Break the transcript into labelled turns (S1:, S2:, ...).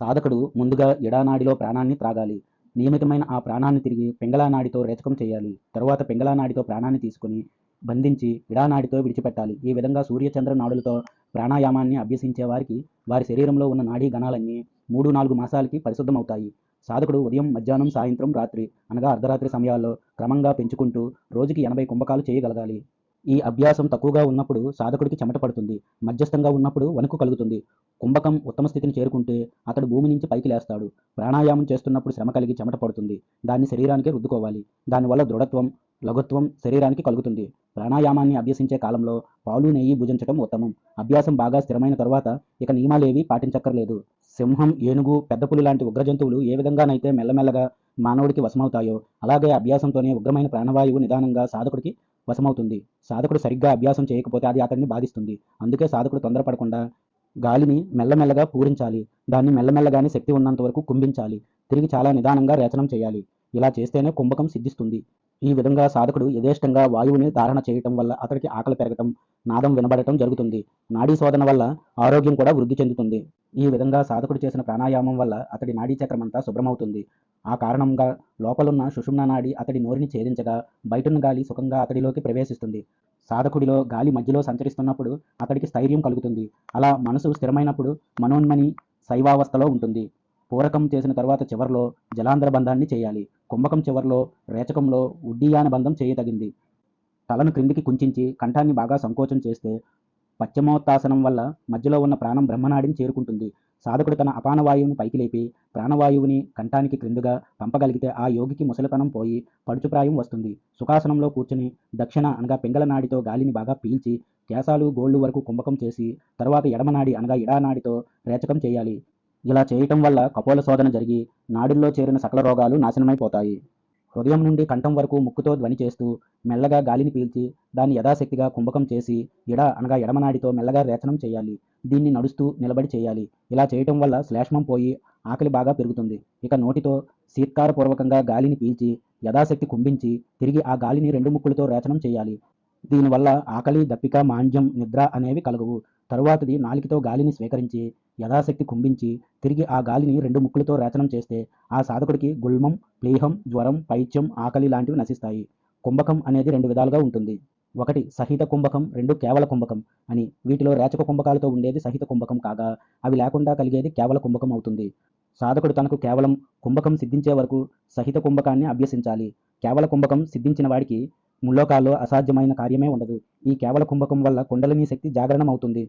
S1: సాధకుడు ముందుగా ఎడానాడిలో ప్రాణాన్ని త్రాగాలి. నియమితమైన ఆ ప్రాణాన్ని తిరిగి పెంగళానాడితో రేచకం చేయాలి. తరువాత పెంగళానాడితో ప్రాణాన్ని తీసుకుని బంధించి ఇడానాడితో విడిచిపెట్టాలి. ఈ విధంగా సూర్యచంద్ర నాడులతో ప్రాణాయామాన్ని అభ్యసించే వారికి వారి శరీరంలో ఉన్న నాడీ గణాలన్నీ మూడు నాలుగు మాసాలకి పరిశుద్ధమవుతాయి. సాధకుడు ఉదయం మధ్యాహ్నం సాయంత్రం రాత్రి అనగా అర్ధరాత్రి సమయాల్లో క్రమంగా పెంచుకుంటూ రోజుకి ఎనభై కుంభకాలు చేయగలగాలి. ఈ అభ్యాసం తక్కువగా ఉన్నప్పుడు సాధకుడికి చెమట పడుతుంది. మధ్యస్థంగా ఉన్నప్పుడు వణుకు కలుగుతుంది. కుంభకం ఉత్తమ స్థితిని చేరుకుంటే అతడు భూమి నుంచి పైకి లేస్తాడు. ప్రాణాయామం చేస్తున్నప్పుడు శ్రమ కలిగి చెమట పడుతుంది. దాన్ని శరీరానికి రుద్దుకోవాలి. దానివల్ల దృఢత్వం లఘుత్వం శరీరానికి కలుగుతుంది. ప్రాణాయామాన్ని అభ్యసించే కాలంలో పాలు నెయ్యి భుజించడం ఉత్తమం. అభ్యాసం బాగా స్థిరమైన తరువాత ఇక నియమాలేవి పాటించక్కర్లేదు. సింహం ఏనుగు పెద్ద పులి లాంటి ఉగ్ర జంతువులు ఏ విధంగానైతే మెల్లమెల్లగా మానవుడికి వశమవుతాయో అలాగే అభ్యాసంతోనే ఉగ్రమైన ప్రాణవాయువు నిదానంగా సాధకుడికి వశమవుతుంది. సాధకుడు సరిగ్గా అభ్యాసం చేయకపోతే అది అతన్ని బాధిస్తుంది. అందుకే సాధకుడు తొందరపడకుండా గాలిని మెల్లమెల్లగా పూరించాలి. దాన్ని మెల్లమెల్లగానే శక్తి ఉన్నంత వరకు కుంభించాలి. తిరిగి చాలా నిదానంగా రేచనం చేయాలి. ఇలా చేస్తేనే కుంభకం సిద్ధిస్తుంది. ఈ విధంగా సాధకుడు యథేష్టంగా వాయువుని ధారణ చేయటం వల్ల అతడికి ఆకలి పెరగటం నాదం వినబడటం జరుగుతుంది. నాడీ శోధన వల్ల ఆరోగ్యం కూడా వృద్ధి చెందుతుంది. ఈ విధంగా సాధకుడు చేసిన ప్రాణాయామం వల్ల అతడి నాడీ చక్రం అంతా శుభ్రమవుతుంది. ఆ కారణంగా లోపలున్న సుషుమ్న నాడి అతడి నోరిని ఛేదించగా బయటున్న గాలి సుఖంగా అతడిలోకి ప్రవేశిస్తుంది. సాధకుడిలో గాలి మధ్యలో సంచరిస్తున్నప్పుడు అతడికి స్థైర్యం కలుగుతుంది. అలా మనసు స్థిరమైనప్పుడు మనోన్మని శైవావస్థలో ఉంటుంది. పూరకం చేసిన తర్వాత చివరిలో జలాంధ్ర బంధాన్ని చేయాలి. కుంభకం చివరిలో రేచకంలో ఉడ్డీయాన బంధం చేయతగింది తలను క్రిందికి కుంచించి కంఠాన్ని బాగా సంకోచం చేస్తే పశ్చిమోత్తాసనం వల్ల మధ్యలో ఉన్న ప్రాణం బ్రహ్మనాడిని చేరుకుంటుంది. సాధకుడు తన అపానవాయువును పైకి లేపి ప్రాణవాయువుని కంఠానికి క్రిందుగా పంపగలిగితే ఆ యోగికి ముసలితనం పోయి పడుచుప్రాయం వస్తుంది. సుఖాసనంలో కూర్చుని దక్షిణ అనగా పింగళ నాడితో గాలిని బాగా పీల్చి కేశాలు గోళ్ళు వరకు కుంభకం చేసి తర్వాత ఎడమనాడి అనగా ఇడానాడితో రేచకం చేయాలి. ఇలా చేయటం వల్ల కపోల శోధన జరిగి నాడుల్లో చేరిన సకల రోగాలు నాశనమైపోతాయి. హృదయం నుండి కంఠం వరకు ముక్కుతో ధ్వని చేస్తూ మెల్లగా గాలిని పీల్చి దాన్ని యథాశక్తిగా కుంభకం చేసి ఎడ అనగా ఎడమనాడితో మెల్లగా రేచనం చేయాలి. దీన్ని నడుస్తూ నిలబడి చేయాలి. ఇలా చేయటం వల్ల శ్లేష్మం పోయి ఆకలి బాగా పెరుగుతుంది. ఇక నోటితో సీత్కారపూర్వకంగా గాలిని పీల్చి యథాశక్తి కుంభించి తిరిగి ఆ గాలిని రెండు ముక్కులతో రేచనం చేయాలి. దీనివల్ల ఆకలి దప్పిక మాంద్యం నిద్ర అనేవి కలగవు. తరువాతది నాలికతో గాలిని స్వీకరించి యథాశక్తి కుంభించి తిరిగి ఆ గాలిని రెండు ముక్కులతో రేచనం చేస్తే ఆ సాధకుడికి గుల్మం ప్లీహం జ్వరం పైత్యం ఆకలి లాంటివి నశిస్తాయి. కుంభకం అనేది రెండు విధాలుగా ఉంటుంది. ఒకటి సహిత కుంభకం రెండు కేవల కుంభకం అని. వీటిలో రేచక కుంభకాలతో ఉండేది సహిత కుంభకం కాగా అవి లేకుండా కలిగేది కేవల కుంభకం అవుతుంది. సాధకుడు తనకు కేవలం కుంభకం సిద్ధించే వరకు సహిత కుంభకాన్ని అభ్యసించాలి. కేవల కుంభకం సిద్ధించిన వాడికి ముల్లోకాల్లో అసాధ్యమైన కార్యమే ఉండదు. ఈ కేవల కుంభకం వల్ల కుండలిని శక్తి జాగరణమవుతుంది.